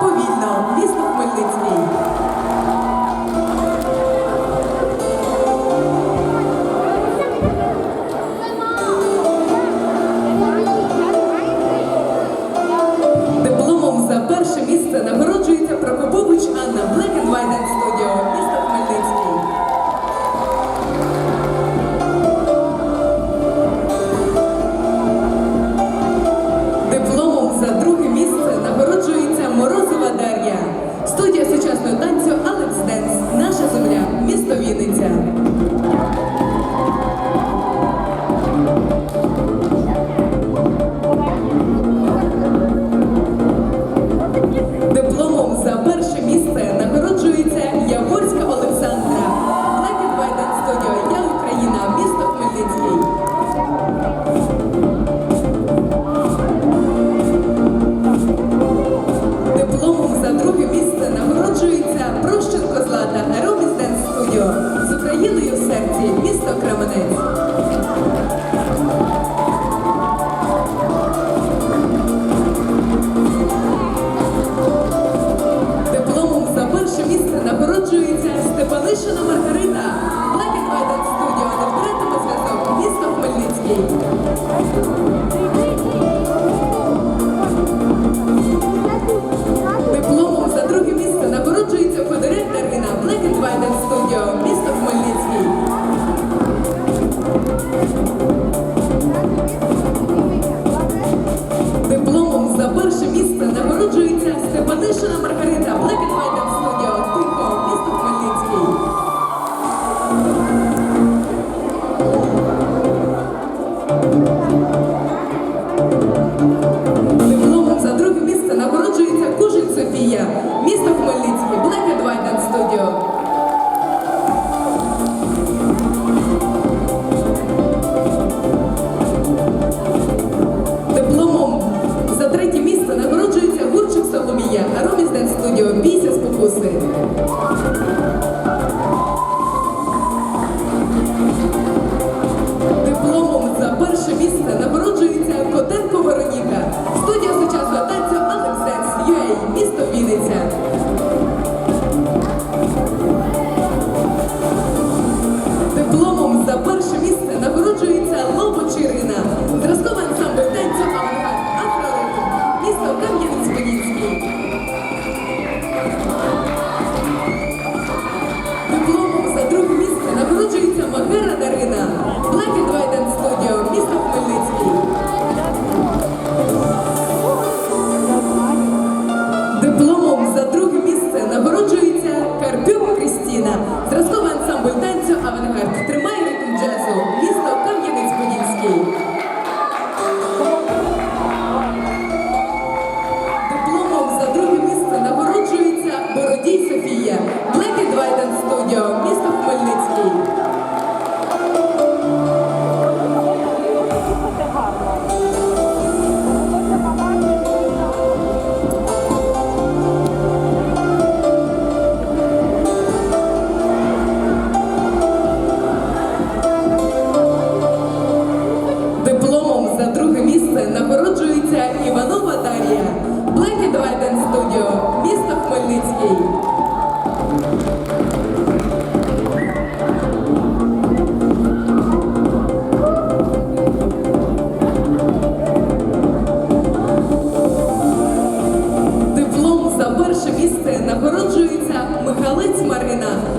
повільно, місто Хмельницький. Thank you. місто Хмельницький, Black Advent Studio. Дипломом за третє місце нагороджується Гурчик Соломія на Роміс Ден Студіо. Бійся спокуси. Дипломом за перше місце нагороджується yo. перше місце нагороджується Михалець Марина.